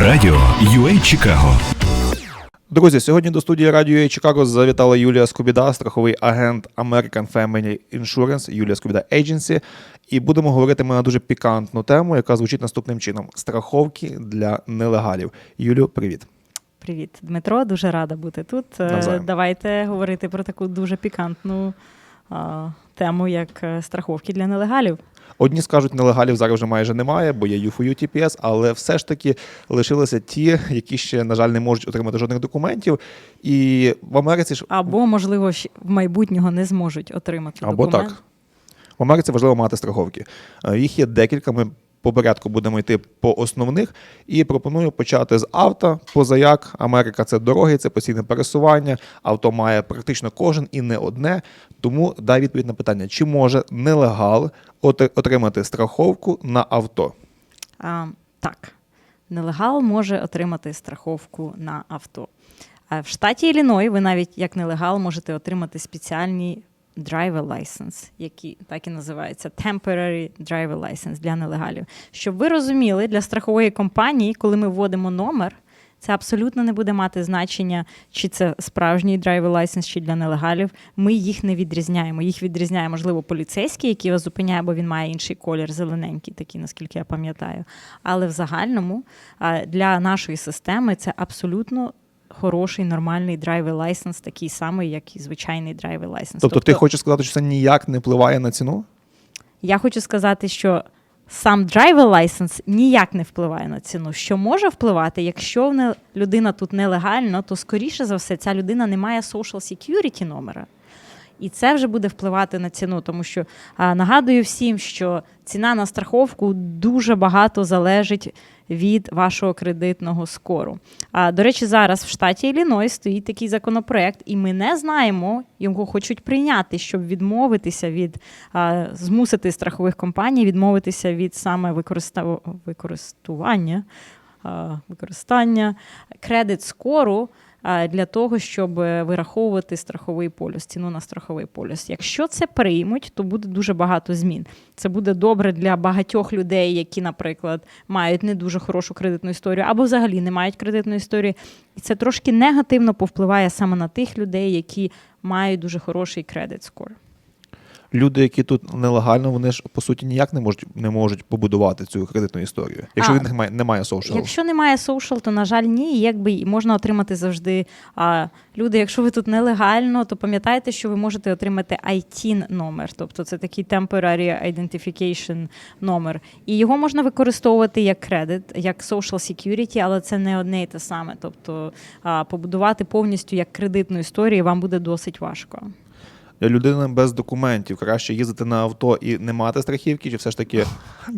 Радіо UA Чикаго. Друзі, сьогодні до студії радіо UA Чикаго завітала Юлія Скубіда, страховий агент American Family Insurance, Юлія Скубіда Agency. І будемо говорити ми на дуже пікантну тему, яка звучить наступним чином: страховки для нелегалів. Юлю, привіт. Привіт, Дмитро. Дуже рада бути тут. Е, Навзаєм. Давайте говорити про таку дуже пікантну а, тему, як е, страховки для нелегалів. Одні скажуть, нелегалів зараз вже майже немає, бо є UFU TPS, але все ж таки лишилися ті, які ще, на жаль, не можуть отримати жодних документів. І в Америці ж Або, можливо, в майбутнього не зможуть отримати Або документ. так. В Америці важливо мати страховки. Е, Їх є декілька. Ми по порядку будемо йти по основних. І пропоную почати з авто. Позаяк Америка це дороги, це постійне пересування. Авто має практично кожен і не одне. Тому дай відповідь на питання: чи може нелегал отримати страховку на авто? А, так, нелегал може отримати страховку на авто. А в штаті Ілліной ви навіть як нелегал можете отримати спеціальні driver license, які так і називаються temporary driver license для нелегалів. Щоб ви розуміли, для страхової компанії, коли ми вводимо номер, це абсолютно не буде мати значення, чи це справжній driver license, чи для нелегалів. Ми їх не відрізняємо. Їх відрізняє, можливо, поліцейський, який вас зупиняє, бо він має інший колір, зелененький, такий, наскільки я пам'ятаю. Але в загальному для нашої системи це абсолютно. Хороший нормальний драйвер лайсенс, такий самий, як і звичайний драйвер лайсенс. Тобто, ти хочеш сказати, що це ніяк не впливає на ціну? Я хочу сказати, що сам драйвер лайсенс ніяк не впливає на ціну. Що може впливати, якщо людина тут нелегально, то скоріше за все ця людина не має social security номера. І це вже буде впливати на ціну, тому що нагадую всім, що ціна на страховку дуже багато залежить від вашого кредитного скору. А, до речі, зараз в штаті Ілліной стоїть такий законопроект, і ми не знаємо, його хочуть прийняти, щоб відмовитися від змусити страхових компаній відмовитися від саме використа- використання, використання кредит скору для того, щоб е, вираховувати страховий полюс, ціну на страховий полюс. Якщо це приймуть, то буде дуже багато змін. Це буде добре для багатьох людей, які, наприклад, мають не дуже хорошу кредитну історію або взагалі не мають кредитної історії. І це трошки негативно повпливає саме на тих людей, які мають дуже хороший кредит скор. Люди, які тут нелегально, вони ж по суті ніяк не можуть не можуть побудувати цю кредитну історію. Якщо А, він немає, немає social. Якщо немає social, то на жаль, ні. Якби можна отримати завжди. А люди, якщо ви тут нелегально, то пам'ятайте, що ви можете отримати ITIN номер, тобто це такий temporary identification номер. І його можна використовувати як кредит, як social security, але це не одне і те саме. Тобто а, побудувати повністю як кредитну історію вам буде досить важко. Для людини без документів краще їздити на авто і не мати страхівки, чи все ж таки,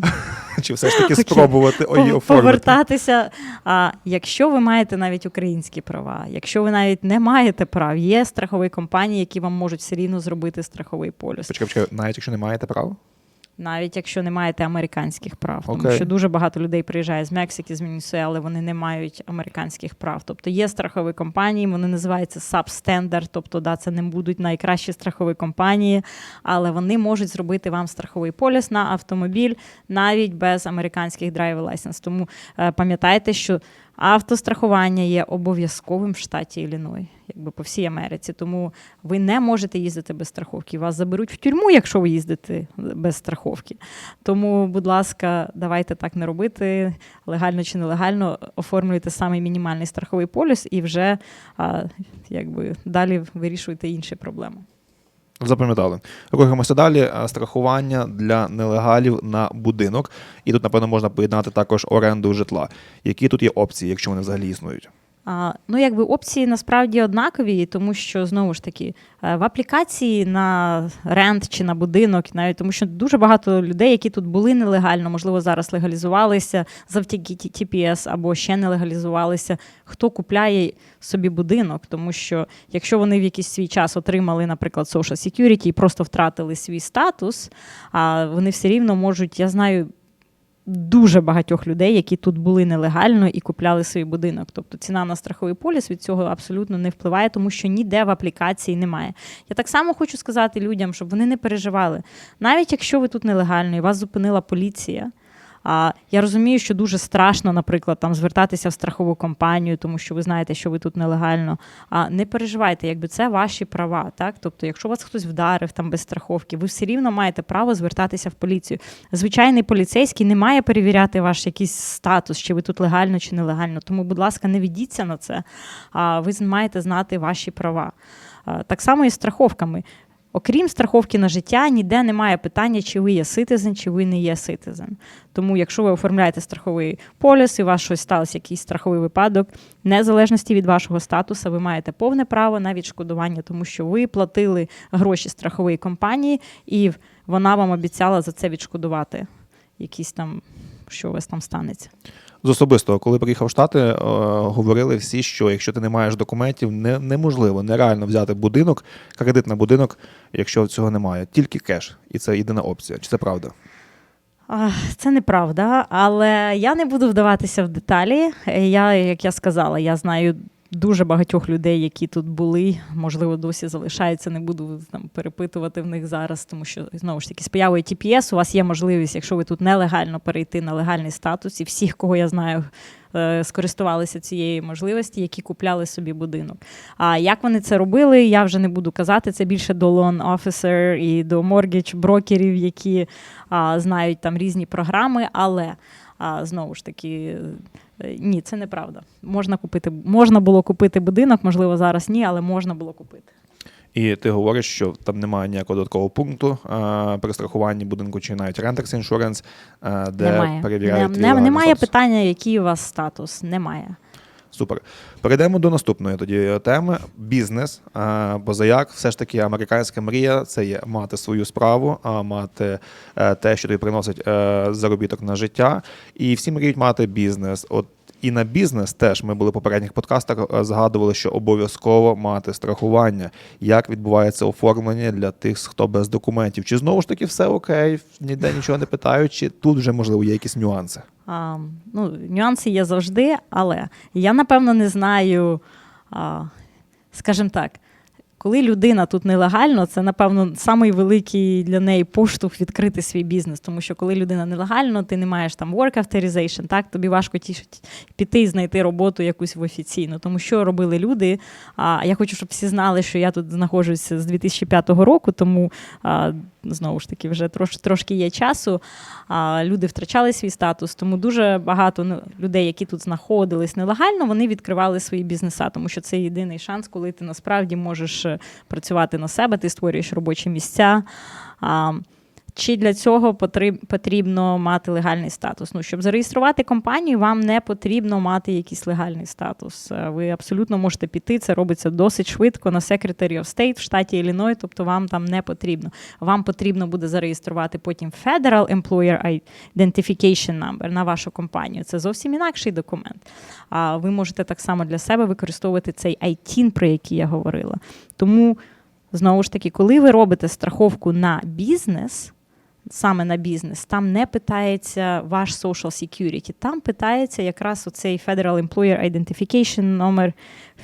чи все ж таки спробувати її оформити? повертатися. А якщо ви маєте навіть українські права, якщо ви навіть не маєте прав, є страхові компанії, які вам можуть все рівно зробити страховий полюс, Почекай, почекай, навіть якщо не маєте права? Навіть якщо не маєте американських прав, тому що дуже багато людей приїжджає з Мексики, з Венесуели, вони не мають американських прав. Тобто є страхові компанії, вони називаються substandard, тобто да, це не будуть найкращі страхові компанії, але вони можуть зробити вам страховий поліс на автомобіль навіть без американських driver license. Тому е, пам'ятайте, що автострахування є обов'язковим в штаті Ілліной, якби по всій Америці. Тому ви не можете їздити без страховки. Вас заберуть в тюрму, якщо ви їздите без страховки. Тому, будь ласка, давайте так не робити. Легально чи нелегально оформлюйте самий мінімальний страховий поліс і вже якби далі вирішуйте інші проблеми. Запам'ятали. Рухаємося далі. Страхування для нелегалів на будинок. І тут, напевно, можна поєднати також оренду житла. Які тут є опції, якщо вони взагалі існують? А, ну, якби опції насправді однакові, тому що знову ж таки е, в аплікації на рент чи на будинок, навіть тому що дуже багато людей, які тут були нелегально, можливо, зараз легалізувалися завдяки TPS або ще не легалізувалися. Хто купляє собі будинок? Тому що якщо вони в якийсь свій час отримали, наприклад, social security і просто втратили свій статус, а вони все рівно можуть, я знаю дуже багатьох людей, які тут були нелегально і купляли свій будинок. Тобто ціна на страховий поліс від цього абсолютно не впливає, тому що ніде в аплікації немає. Я так само хочу сказати людям, щоб вони не переживали. Навіть якщо ви тут нелегально і вас зупинила поліція. А я розумію, що дуже страшно, наприклад, там звертатися в страхову компанію, тому що ви знаєте, що ви тут нелегально. А не переживайте, якби це ваші права. Так, тобто, якщо вас хтось вдарив там без страховки, ви все рівно маєте право звертатися в поліцію. Звичайний поліцейський не має перевіряти ваш якийсь статус, чи ви тут легально чи нелегально. Тому, будь ласка, не ведіться на це. А ви маєте знати ваші права. Так само і з страховками. Окрім страховки на життя, ніде немає питання, чи ви є citizen, чи ви не є citizen. Тому, якщо ви оформляєте страховий поліс і у вас щось сталося, якийсь страховий випадок, незалежності від вашого статусу, ви маєте повне право на відшкодування, тому що ви платили гроші страхової компанії, і вона вам обіцяла за це відшкодувати. Якісь там, що у вас там станеться. З особистого, коли приїхав в Штати, е, говорили всі, що якщо ти не маєш документів, не, неможливо, нереально взяти будинок, кредит на будинок, якщо цього немає. Тільки кеш. І це єдина опція. Чи це правда? Це неправда, але я не буду вдаватися в деталі. Я, як я сказала, я знаю дуже багатьох людей, які тут були, можливо, досі залишаються. Не буду там перепитувати в них зараз, тому що знову ж таки з появою TPS у вас є можливість, якщо ви тут нелегально перейти на легальний статус, і всіх, кого я знаю. е, Скористувалися цією можливості, які купляли собі будинок. А як вони це робили, я вже не буду казати. Це більше до loan officer і до mortgage брокерів, які а, знають там різні програми, але а, знову ж таки, е, ні, це неправда. Можна купити, можна було купити будинок, можливо, зараз ні, але можна було купити. І ти говориш, що там немає ніякого додаткового пункту а, при страхуванні будинку чи навіть Renters Insurance, а, де немає. перевіряють. Не- не- немає статус. питання, який у вас статус. Немає. Супер. Перейдемо до наступної тоді теми: бізнес. Бо заяк, все ж таки, американська мрія це є мати свою справу, а мати е, те, що тобі приносить е, заробіток на життя. І всі мріють мати бізнес. От і на бізнес теж ми були в попередніх подкастах, е, згадували, що обов'язково мати страхування. Як відбувається оформлення для тих, хто без документів? Чи знову ж таки все окей, ніде нічого не питають, чи тут вже можливо є якісь нюанси? А, ну, нюанси є завжди, але я напевно не знаю, а, скажімо так. Коли людина тут нелегально, це напевно самий великий для неї поштовх відкрити свій бізнес. Тому що коли людина нелегально, ти не маєш там work authorization, так тобі важко тішить піти і знайти роботу якусь в офіційну. Тому що робили люди. А я хочу, щоб всі знали, що я тут знаходжуся з 2005 року, тому знову ж таки вже трош, трошки є часу. А, люди втрачали свій статус, тому дуже багато ну, людей, які тут знаходились нелегально, вони відкривали свої бізнеса, тому що це єдиний шанс, коли ти насправді можеш е, працювати на себе, ти створюєш робочі місця. Чи для цього потрібно мати легальний статус? Ну, щоб зареєструвати компанію, вам не потрібно мати якийсь легальний статус. Е, Ви абсолютно можете піти. Це робиться досить швидко на Secretary of State в штаті Ілліной, тобто вам там не потрібно. Вам потрібно буде зареєструвати потім Federal Employer Identification Number на вашу компанію. Це зовсім інакший документ. А ви можете так само для себе використовувати цей ITIN, про який я говорила. Тому. Знову ж таки, коли ви робите страховку на бізнес, саме на бізнес, там не питається ваш social security, там питається якраз оцей Federal Employer Identification номер,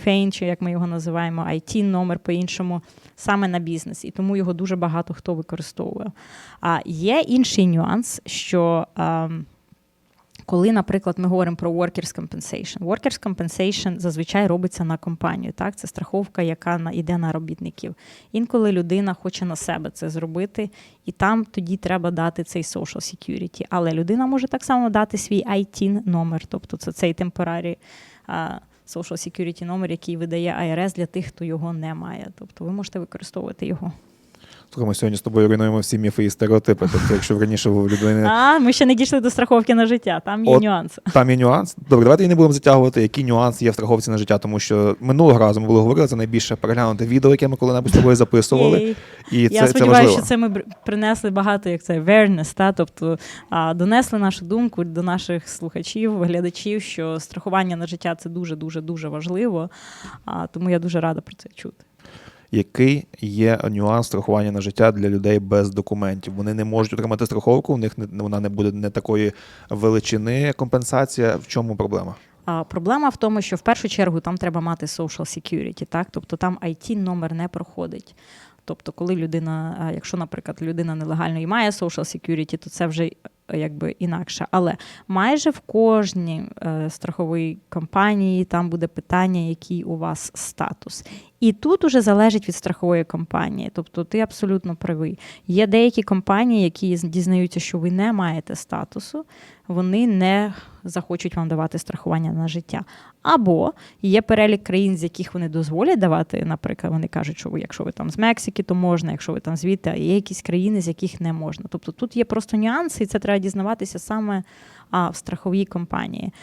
FAIN, чи як ми його називаємо, IT номер по-іншому, саме на бізнес. І тому його дуже багато хто використовує. А є інший нюанс, що. ем, коли, наприклад, ми говоримо про workers' compensation. Workers' compensation зазвичай робиться на компанію. Так? Це страховка, яка йде на робітників. Інколи людина хоче на себе це зробити, і там тоді треба дати цей social security. Але людина може так само дати свій IT номер, тобто це цей temporary social security номер, який видає IRS для тих, хто його не має. Тобто ви можете використовувати його. Слухай, ми сьогодні з тобою руйнуємо всі міфи і стереотипи. Тобто, якщо раніше в людини А, ми ще не дійшли до страховки на життя, там є От нюанси. Там є нюанс. Добре, давайте і не будемо затягувати, які нюанси є в страховці на життя, тому що минулого разу ми були говорили, це найбільше переглянуте відео, яке ми коли-небудь з тобою записували. І Я це, це сподіваюся, важливо. що це ми принесли багато як це awareness, та тобто а, донесли нашу думку до наших слухачів, глядачів, що страхування на життя це дуже дуже дуже важливо. А, тому я дуже рада про це чути. Який є нюанс страхування на життя для людей без документів? Вони не можуть отримати страховку, у них не, вона не буде не такої величини компенсація. В чому проблема? А проблема в тому, що в першу чергу там треба мати social security, так? Тобто там IT номер не проходить. Тобто, коли людина, якщо, наприклад, людина нелегально і має social security, то це вже е, якби інакше. Але майже в кожній е, страховій компанії там буде питання, який у вас статус. І тут уже залежить від страхової компанії. Тобто ти абсолютно правий. Є деякі компанії, які дізнаються, що ви не маєте статусу, вони не захочуть вам давати страхування на життя. Або є перелік країн, з яких вони дозволять давати. Наприклад, вони кажуть, що ви, якщо ви там з Мексики, то можна, якщо ви там звідти, а є якісь країни, з яких не можна. Тобто тут є просто нюанси, і це треба дізнаватися саме а, в страховій компанії.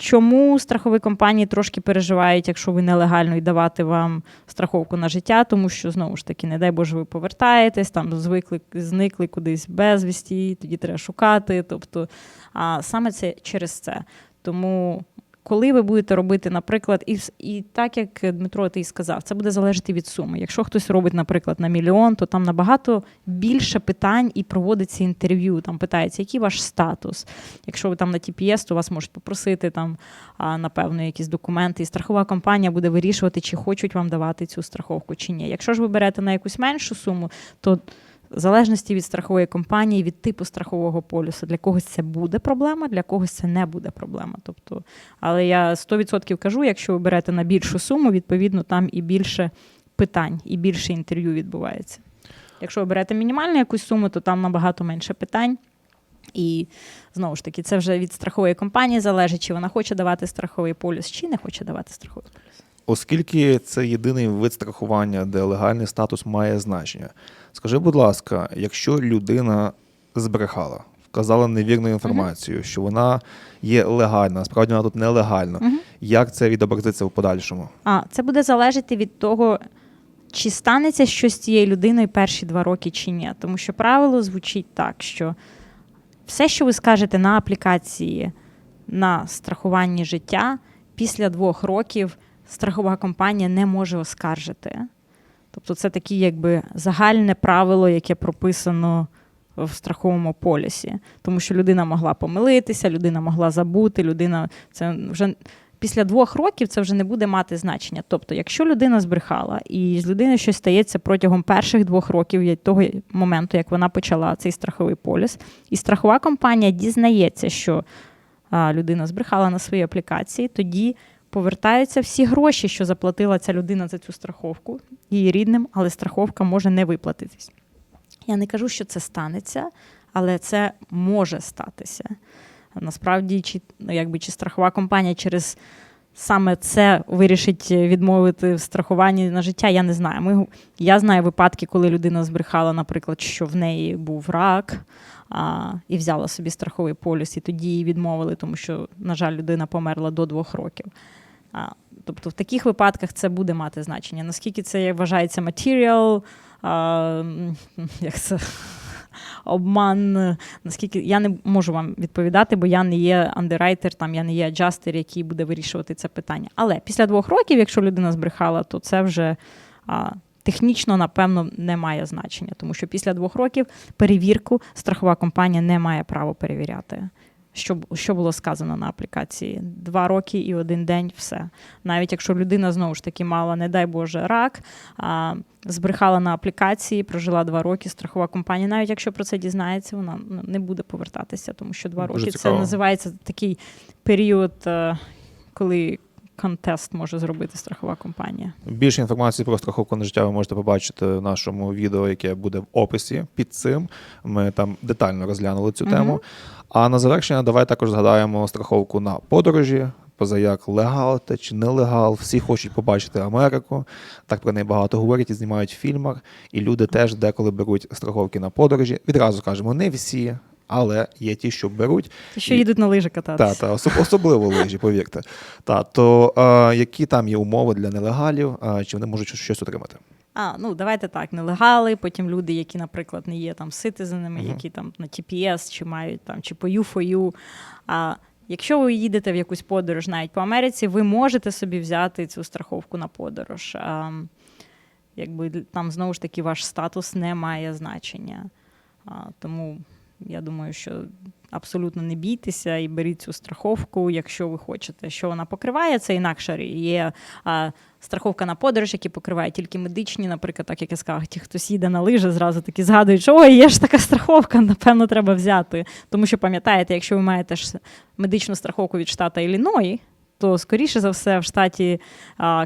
Чому страхові компанії трошки переживають, якщо ви нелегально і давати вам страховку на життя, тому що знову ж таки, не дай Боже, ви повертаєтесь, там звикли, зникли кудись безвісті, тоді треба шукати. Тобто, а саме це через це. Тому коли ви будете робити, наприклад, і, і так як Дмитро ти і сказав, це буде залежати від суми. Якщо хтось робить, наприклад, на мільйон, то там набагато більше питань і проводиться інтерв'ю. Там питається, який ваш статус. Якщо ви там на TPS, то вас можуть попросити там, напевно, якісь документи, і страхова компанія буде вирішувати, чи хочуть вам давати цю страховку чи ні. Якщо ж ви берете на якусь меншу суму, то в залежності від страхової компанії, від типу страхового полюсу, для когось це буде проблема, для когось це не буде проблема. Тобто, але я 100% кажу, якщо ви берете на більшу суму, відповідно там і більше питань, і більше інтерв'ю відбувається. Якщо ви берете мінімальну якусь суму, то там набагато менше питань. І знову ж таки, це вже від страхової компанії залежить, чи вона хоче давати страховий полюс, чи не хоче давати страховий полюс. Оскільки це єдиний вид страхування, де легальний статус має значення. Скажи, будь ласка, якщо людина збрехала, вказала невірну інформацію, що вона є легальна, справді вона тут нелегальна, Мгм. як це відобразиться в подальшому? А це буде залежати від того, чи станеться щось з цією людиною перші два роки чи ні. Тому що правило звучить так, що все, що ви скажете на аплікації на страхуванні життя, після двох років страхова компанія не може оскаржити. Тобто це таке якби загальне правило, яке прописано в страховому полісі. Тому що людина могла помилитися, людина могла забути, людина це вже після двох років це вже не буде мати значення. Тобто, якщо людина збрехала і з людиною щось стається протягом перших двох років від того моменту, як вона почала цей страховий поліс, і страхова компанія дізнається, що людина збрехала на своїй аплікації, тоді повертаються всі гроші, що заплатила ця людина за цю страховку її рідним, але страховка може не виплатитись. Я не кажу, що це станеться, але це може статися. Насправді, чи, ну, якби, чи страхова компанія через саме це вирішить відмовити в страхуванні на життя, я не знаю. Ми, я знаю випадки, коли людина збрехала, наприклад, що в неї був рак. А, і взяла собі страховий поліс, і тоді її відмовили, тому що, на жаль, людина померла до двох років. Тобто в таких випадках це буде мати значення. Наскільки це вважається матеріал, як це обман, наскільки я не можу вам відповідати, бо я не є андеррайтер, там я не є аджастер, який буде вирішувати це питання. Але після двох років, якщо людина збрехала, то це вже а, технічно, напевно, не має значення, тому що після двох років перевірку страхова компанія не має права перевіряти. Що, що було сказано на аплікації? Два роки і один день все. Навіть якщо людина знову ж таки мала, не дай Боже, рак, а, збрехала на аплікації, прожила два роки, страхова компанія, навіть якщо про це дізнається, вона ну, не буде повертатися, тому що два Дуже роки це називається такий період, е, коли контест може зробити страхова компанія. Більше інформації про страховку на життя ви можете побачити в нашому відео, яке буде в описі під цим. Ми там детально розглянули цю тему. А на завершення давай також згадаємо страховку на подорожі. Позаяк легал те чи нелегал, всі хочуть побачити Америку. Так про неї багато говорять і знімають в фільмах. І люди теж деколи беруть страховки на подорожі. Відразу кажемо, не всі, але є ті, що беруть. Ті, що І- їдуть на лижі Та, кататися. та, особ- особливо лижі, повірте. Та, то е, які там є умови для нелегалів, е, чи вони можуть щось отримати? А, ну давайте так, нелегали, потім люди, які, наприклад, не є там ситизенами, Мгм. які там на TPS, чи мають там, чи по U4U. А якщо ви їдете в якусь подорож навіть по Америці, ви можете собі взяти цю страховку на подорож. А, якби там знову ж таки ваш статус не має значення. А, тому я думаю, що абсолютно не бійтеся і беріть цю страховку, якщо ви хочете. Що вона покриває, це інакше є а, страховка на подорож, які покриває тільки медичні, наприклад, так як я сказала, ті, хто їде на лижі, зразу таки згадують, що ой, є ж така страховка, напевно, треба взяти. Тому що пам'ятаєте, якщо ви маєте ж медичну страховку від штата Ілліной, то скоріше за все в штаті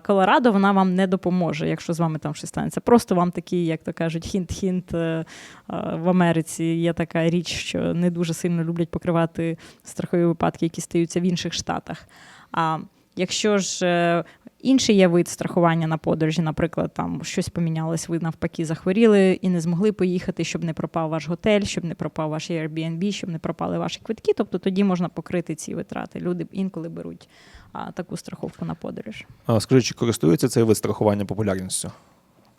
Колорадо вона вам не допоможе, якщо з вами там щось станеться. Просто вам такий, як то кажуть, хінт-хінт е, в Америці є така річ, що не дуже сильно люблять покривати страхові випадки, які стаються в інших штатах. А якщо ж е, інший є вид страхування на подорожі, наприклад, там щось помінялось, ви навпаки захворіли і не змогли поїхати, щоб не пропав ваш готель, щоб не пропав ваш Airbnb, щоб не пропали ваші квитки. Тобто тоді можна покрити ці витрати. Люди інколи беруть а, таку страховку на подорож. А, Скажи, чи користується цей вид страхування популярністю?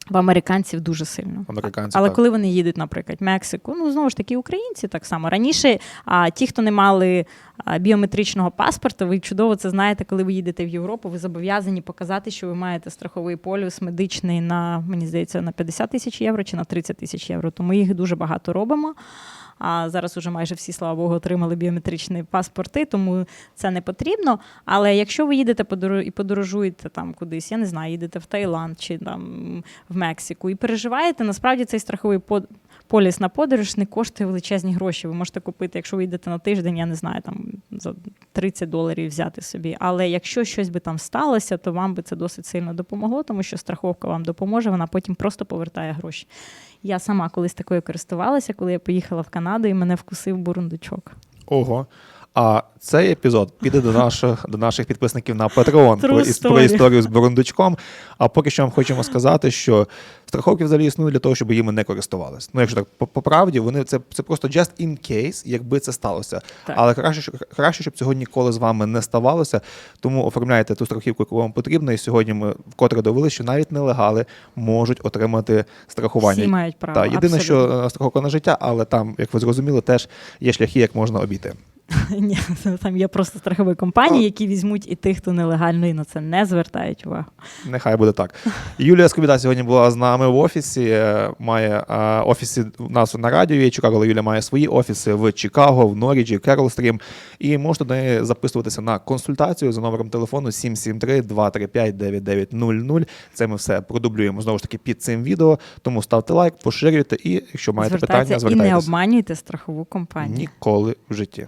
В американців дуже сильно. Американці Але так. коли вони їдуть, наприклад, в Мексику, ну знову ж таки, українці так само. Раніше а, ті, хто не мали біометричного паспорта, ви чудово це знаєте, коли ви їдете в Європу, ви зобов'язані показати, що ви маєте страховий полюс медичний на, мені здається, на 50 тисяч євро чи на 30 тисяч євро. Тому їх дуже багато робимо. А зараз уже майже всі, слава Богу, отримали біометричні паспорти, тому це не потрібно. Але якщо ви їдете і подорожуєте там кудись, я не знаю, їдете в Таїланд чи там в Мексику і переживаєте, насправді цей страховий поліс на подорож не коштує величезні гроші. Ви можете купити, якщо ви йдете на тиждень, я не знаю, там за 30 доларів взяти собі. Але якщо щось би там сталося, то вам би це досить сильно допомогло, тому що страховка вам допоможе, вона потім просто повертає гроші. Я сама колись такою користувалася, коли я поїхала в Канаду і мене вкусив бурундучок. Ого. А цей епізод піде до наших, до наших підписників на Patreon про, іс- про історію з бурундучком. А поки що вам хочемо сказати, що страховки взагалі існують для того, щоб їми не користувалися. Ну, якщо так по, по правді, вони це, це просто just in case, якби це сталося. Так. Але краще, краще, щоб цього ніколи з вами не ставалося. Тому оформляйте ту страхівку, яку вам потрібно. І сьогодні ми вкотре довели, що навіть нелегали можуть отримати страхування. Всі мають право. Так, єдине, абсолютно. що страховка на життя, але там, як ви зрозуміли, теж є шляхи, як можна обійти. Ні, там є просто страхові компанії, які візьмуть і тих, хто нелегально і на це не звертають увагу. Нехай буде так. Юлія Скобіда сьогодні була з нами в офісі. е, Має е, офіси у нас на радіо є Чикаго, але Юлія має свої офіси в Чикаго, в Норіджі, Керолстрім. І можете до неї записуватися на консультацію за номером телефону 773-235-9900. Це ми все продублюємо знову ж таки під цим відео. Тому ставте лайк, поширюйте і якщо маєте питання, Звертайтеся і не обманюйте страхову компанію. Ніколи в житті.